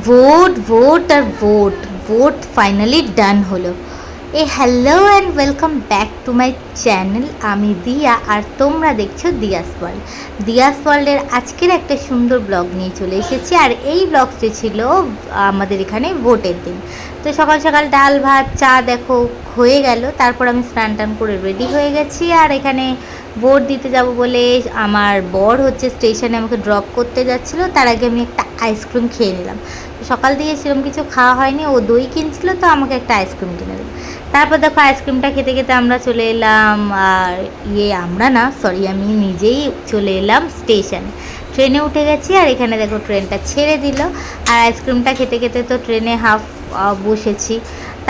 Vote vote আর vote vote finally done হলো এ hello and welcome back to my channel আমি দিয়া আর তোমরা দেখছ দিয়াস ওয়ার্ল্ড দিয়াস ওয়ার্ল্ডের আজকের একটা সুন্দর ব্লগ নিয়ে চলে এসেছি। আর এই ব্লগটি ছিল আমাদের এখানে ভোটের দিন। তো সকাল সকাল ডাল ভাত, চা দেখো, হয়ে গেল। তারপর আমি স্নান টান করে রেডি হয়ে গেছি। আর এখানে ভোট দিতে যাব বলে আমার বর হচ্ছে স্টেশনে আমাকে ড্রপ করতে যাচ্ছিল, তার আগে আমি একটা আইসক্রিম খেয়ে নিলাম। সকাল দিয়ে সেরকম কিছু খাওয়া হয়নি, ও দই কিনছিল, তো আমাকে একটা আইসক্রিম কিনে দিল। তারপর দেখো আইসক্রিমটা খেতে খেতে আমরা চলে এলাম, আর ইয়ে আমরা না সরি আমি নিজেই চলে এলাম স্টেশন। ট্রেনে উঠে গেছি, আর এখানে দেখো ট্রেনটা ছেড়ে দিল। আর আইসক্রিমটা খেতে খেতে তো ট্রেনে হাফ বসেছি।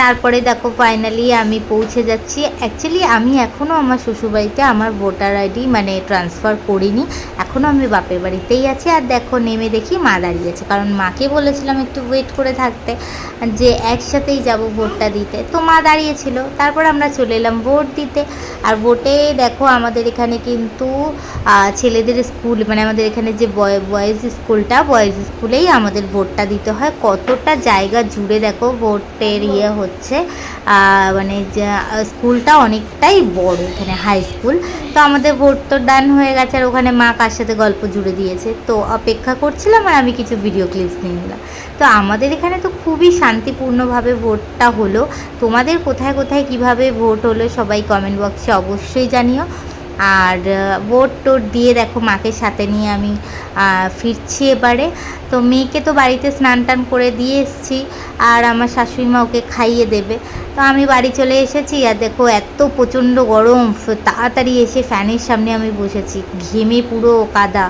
তারপরে দেখো ফাইনালি আমি পৌঁছে যাচ্ছি। অ্যাকচুয়ালি আমি এখনও আমার শ্বশুরবাড়িতে আমার ভোটার আইডি মানে ট্রান্সফার করিনি। এখনও আমি বাপের বাড়িতেই আছি। আর দেখো, নেমে দেখি মা দাঁড়িয়ে আছে। কারণ মাকে বলেছিলাম একটু ওয়েট করে থাকতে, যে একসাথেই যাব ভোটটা দিতে। তো মা দাঁড়িয়েছিল। তারপর আমরা চলে এলাম ভোট দিতে। আর ভোটে দেখো, আমাদের এখানে কিন্তু ছেলেদের স্কুল মানে আমাদের এখানে যে বয়েজ স্কুলটা বয়েজ স্কুলেই আমাদের ভোটটা দিতে হয়। কতটা জায়গা জুড়ে দেখো, ভোটের ইয়ে হচ্ছে মানে স্কুলটা অনেকটাই বড় এখানে হাই স্কুল তো আমাদের ভোট তো ডান হয়ে গেছে, আর ওখানে মা কার সাথে গল্প জুড়ে দিয়েছে। তো অপেক্ষা করছিলাম আর আমি কিছু ভিডিও ক্লিপস নিয়ে নিলাম। তো আমাদের এখানে তো খুবই শান্তিপূর্ণভাবে ভোটটা হলো। তোমাদের কোথায় কোথায় কীভাবে ভোট হলো সবাই কমেন্ট বক্সে অবশ্যই জানিও। আর ভোট টোট দিয়ে দেখো মাকে সাথে নিয়ে আমি ফিরছি এবারে। তো মেয়েকে তো বাড়িতে স্নান টান করে দিয়ে এসেছি, আর আমার শাশুড়ি মা ওকে খাইয়ে দেবে। তো আমি বাড়ি চলে এসেছি, আর দেখো এত প্রচণ্ড গরম, তাড়াতাড়ি এসে ফ্যানের সামনে আমি বসেছি, ঘেমে পুরো কাদা।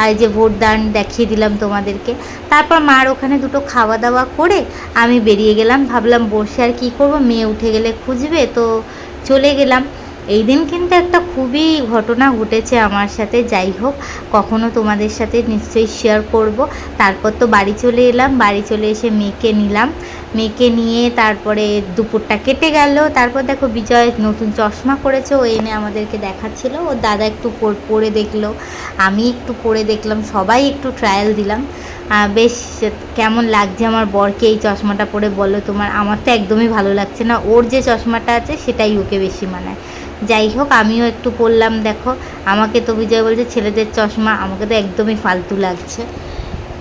আর যে ভোট দান দেখিয়ে দিলাম তোমাদেরকে। তারপর মার ওখানে দুটো খাওয়া দাওয়া করে আমি বেরিয়ে গেলাম, ভাবলাম বসে আর কী করব, মেয়ে উঠে গেলে খুঁজবে, তো চলে গেলাম। এই দিন কিন্তু একটা খুবই ঘটনা ঘটেছে আমার সাথে, যাই হোক, কখনো তোমাদের সাথে নিশ্চয়ই শেয়ার করব। তারপর তো বাড়ি চলে এলাম, বাড়ি চলে এসে মেয়েকে নিলাম। মেয়েকে নিয়ে তারপরে দুপুরটা কেটে গেল। তারপর দেখো বিজয় নতুন চশমা করেছে ও এনে আমাদেরকে দেখাচ্ছিল। ও দাদা একটু পর- দেখল, আমি একটু পরে দেখলাম, সবাই একটু ট্রায়াল দিলাম। বেশ কেমন লাগছে আমার বরকে এই চশমাটা পরে? বলো তোমার, আমার তো একদমই ভালো লাগছে না। ওর যে চশমাটা আছে, সেটাই ওকে বেশি মানায়। যাই হোক, আমিও একটু পরলাম, দেখো। আমাকে তো বিজয় বলছে, ছেলেদের চশমা আমাকে তো একদমই ফালতু লাগছে।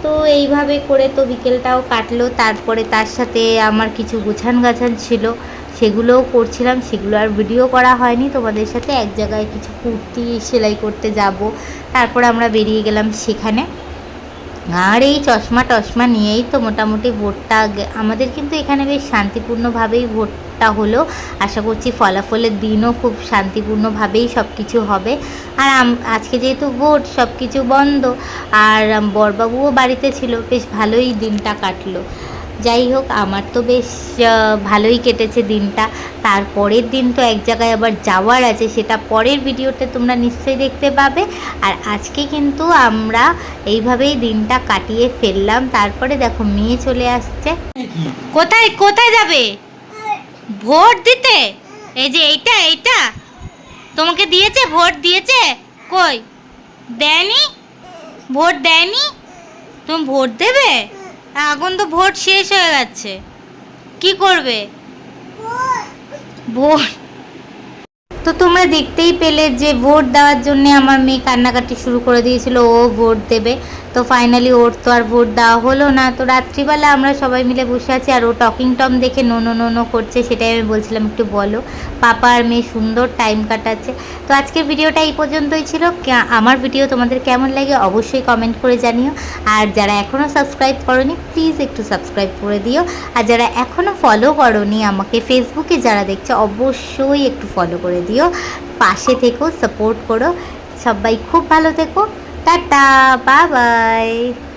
তো এইভাবে করে তো বিকেলটাও কাটলো। তারপরে তার সাথে আমার কিছু গুছান গাছান ছিল, সেগুলোও করছিলাম। সেগুলো আর ভিডিও করা হয়নি। তোমাদের সাথে এক জায়গায় কিছু কুর্তি সেলাই করতে যাব। তারপর আমরা বেরিয়ে গেলাম সেখানে। আর এই চশমা টশমা নিয়েই তো মোটামুটি ভোটটা আমাদের কিন্তু এখানে বেশ শান্তিপূর্ণভাবেই ভোটটা হলো। আশা করছি ফলাফলের দিনও খুব শান্তিপূর্ণভাবেই সব কিছু হবে। আর আজকে যেহেতু ভোট সব কিছু বন্ধ, আর বরবাবুও বাড়িতে ছিল, বেশ ভালোই দিনটা কাটলো। যাই হোক, আমার তো বেশ ভালোই কেটেছে দিনটা। তারপরের দিন তো এক জায়গায় আবার যাওয়ার আছে, সেটা পরের ভিডিওতে তোমরা নিশ্চয়ই দেখতে পাবে। আর আজকে কিন্তু আমরা এইভাবেই দিনটা কাটিয়ে ফেললাম। তারপরে দেখো, মেয়ে চলে আসছে। কোথায় কোথায় যাবে? ভোট দিতে? এই যে এইটা এইটা? তোমাকে দিয়েছে? ভোট দিয়েছে? কই? দেয়নি? ভোট দেয়নি? তুমি ভোট দেবে? এখন তো ভোট শেষ হয়ে গেছে। কি করবে? ভোট। তো তোমরা দেখতেই পেলে যে ভোট দেওয়ার জন্য আমার মেয়ে কান্নাকাটি শুরু করে দিয়েছিল, ও ভোট দেবে। তো ফাইনালি ওর তো আর ভোট দেওয়া হলো না। তো রাত্রিবেলা আমরা সবাই মিলে বসে আছি আর ও টকিং টম দেখে নোনো নোনো করছে, সেটাই আমি বলছিলাম, একটু বলো। পাপা আর মেয়ে সুন্দর টাইম কাটাচ্ছে। তো আজকের ভিডিওটা এই পর্যন্তই ছিল। আমার ভিডিও তোমাদের কেমন লাগে অবশ্যই কমেন্ট করে জানিও। আর যারা এখনও সাবস্ক্রাইব করনি প্লিজ একটু সাবস্ক্রাইব করে দিও। আর যারা এখনও ফলো করনি আমাকে ফেসবুকে যারা দেখছে, অবশ্যই একটু ফলো করে দিও। পাশে থেকো সাপোর্ট করো। সবাই খুব ভালো থেকো। Ta-da! Bye-bye!